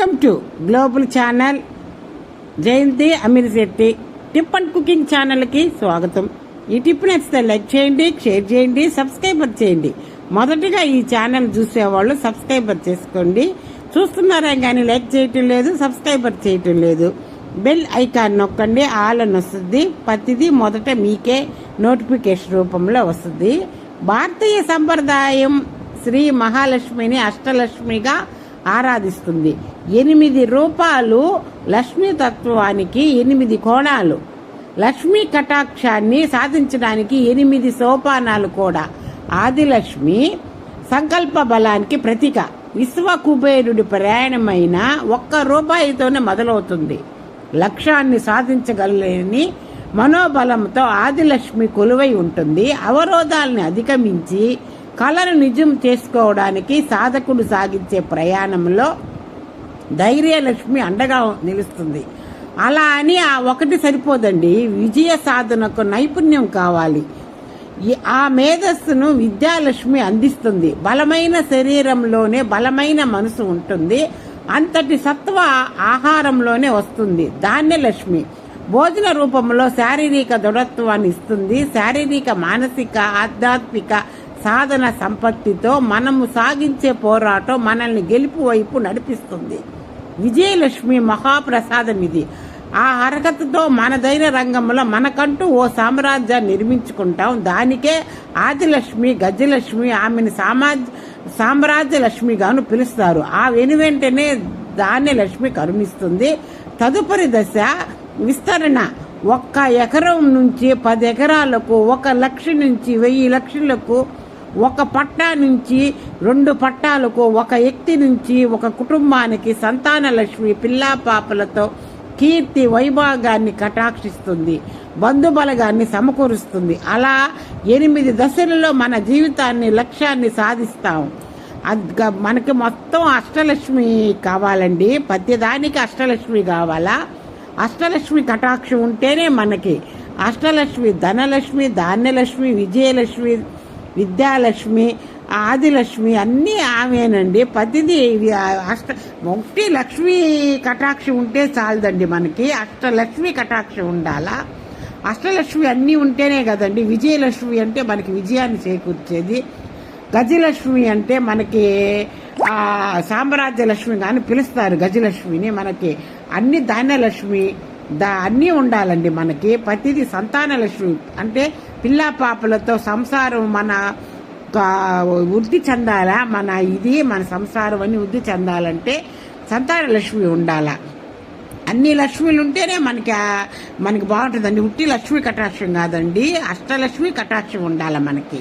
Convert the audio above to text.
Welcome to global channel Jayanti Amir Shetty. Tip and cooking ఛానల్కి స్వాగతం. ఈ tip నచ్చితే లైక్ చేయండి షేర్ చేయండి సబ్స్క్రైబర్ చేయండి. మొదటిగా ఈ ఛానల్ చూసేవాళ్ళు సబ్స్క్రైబర్ చేసుకోండి. చూస్తున్నారా కానీ లైక్ చేయటం లేదు సబ్స్క్రైబర్ చేయటం లేదు. బెల్ ఐకాన్ నొక్కండి ఆల్ అని వస్తుంది. ప్రతిదీ మొదట మీకే నోటిఫికేషన్ రూపంలో వస్తుంది. భారతీయ సంప్రదాయం శ్రీ మహాలక్ష్మిని అష్టలక్ష్మిగా ఆరాధిస్తుంది. ఎనిమిది రూపాలు లక్ష్మీ తత్వానికి ఎనిమిది కోణాలు. లక్ష్మీ కటాక్షాన్ని సాధించడానికి ఎనిమిది సోపానాలు కూడా. ఆదిలక్ష్మి సంకల్ప బలానికి ప్రతీక. విశ్వ కుబేరుడి ప్రయాణమైన ఒక్క రూపాయితోనే మొదలవుతుంది. లక్ష్యాన్ని సాధించగలని మనోబలంతో ఆదిలక్ష్మి కొలువై ఉంటుంది. అవరోధాలని అధిగమించి కళను నిజం చేసుకోవడానికి సాధకుడు సాగించే ప్రయాణంలో ధైర్యలక్ష్మి అండగా నిలుస్తుంది. అలా అని ఆ ఒకటి సరిపోదండి. విజయ సాధనకు నైపుణ్యం కావాలి. ఆ మేధస్సును విద్యాలక్ష్మి అందిస్తుంది. బలమైన శరీరంలోనే బలమైన మనసు ఉంటుంది. అంతటి సత్వ ఆహారంలోనే వస్తుంది. ధాన్యలక్ష్మి భోజన రూపంలో శారీరక దృఢత్వాన్ని ఇస్తుంది. శారీరక మానసిక ఆధ్యాత్మిక సాధన సంపత్తితో మనము సాగించే పోరాటం మనల్ని గెలుపు వైపు నడిపిస్తుంది. విజయలక్ష్మి మహాప్రసాదం ఇది. ఆ అర్హతతో మనదైన రంగంలో మనకంటూ ఓ సామ్రాజ్యాన్ని నిర్మించుకుంటాం. దానికే ఆదిలక్ష్మి గజలక్ష్మి ఆమెను సామాజ్ సామ్రాజ్య లక్ష్మిగాను పిలుస్తారు. ఆ వెను వెంటనే ధాన్యలక్ష్మి కరుణిస్తుంది. తదుపరి దశ విస్తరణ. ఒక్క ఎకరం నుంచి పది ఎకరాలకు ఒక లక్ష నుంచి వెయ్యి లక్షలకు ఒక పట్టా నుంచి రెండు పట్టాలకు ఒక వ్యక్తి నుంచి ఒక కుటుంబానికి సంతాన లక్ష్మి పిల్లా పాపలతో కీర్తి వైభాగాన్ని కటాక్షిస్తుంది బంధుబలగాన్ని సమకూరుస్తుంది. అలా ఎనిమిది దశలలో మన జీవితాన్ని లక్ష్యాన్ని సాధిస్తాం. మనకి మొత్తం అష్టలక్ష్మి కావాలండి. ప్రతిదానికి అష్టలక్ష్మి కావాలా? అష్టలక్ష్మి కటాక్షం ఉంటేనే మనకి అష్టలక్ష్మి ధనలక్ష్మి ధాన్యలక్ష్మి విజయలక్ష్మి విద్యాలక్ష్మి ఆదిలక్ష్మి అన్నీ ఆమెనండి. పతిది ఇవి అష్ట ఒకటి లక్ష్మి కటాక్షి ఉంటే చాలదండి మనకి. అష్టలక్ష్మి కటాక్షి ఉండాలా? అష్టలక్ష్మి అన్నీ ఉంటేనే కదండి. విజయలక్ష్మి అంటే మనకి విజయాన్ని చేకూర్చేది. గజలక్ష్మి అంటే మనకి సామ్రాజ్యలక్ష్మి సామ్రాజ్య లక్ష్మి కానీ పిలుస్తారు. గజలక్ష్మిని మనకి అన్ని ధాన్యలక్ష్మి దా అన్నీ ఉండాలండి మనకి. ప్రతిదీ సంతాన లక్ష్మి. అంటే పిల్లా పాపలతో సంసారం మన వృద్ధి చెందాలా? మన ఇది మన సంసారం అని వృద్ధి చెందాలంటే సంతాన లక్ష్మి ఉండాలా? అన్ని లక్ష్మిలు ఉంటేనే మనకి మనకి బాగుంటుందండి. ఉట్టి లక్ష్మి కటాక్షం కాదండి. అష్టలక్ష్మి కటాక్షం ఉండాలి మనకి.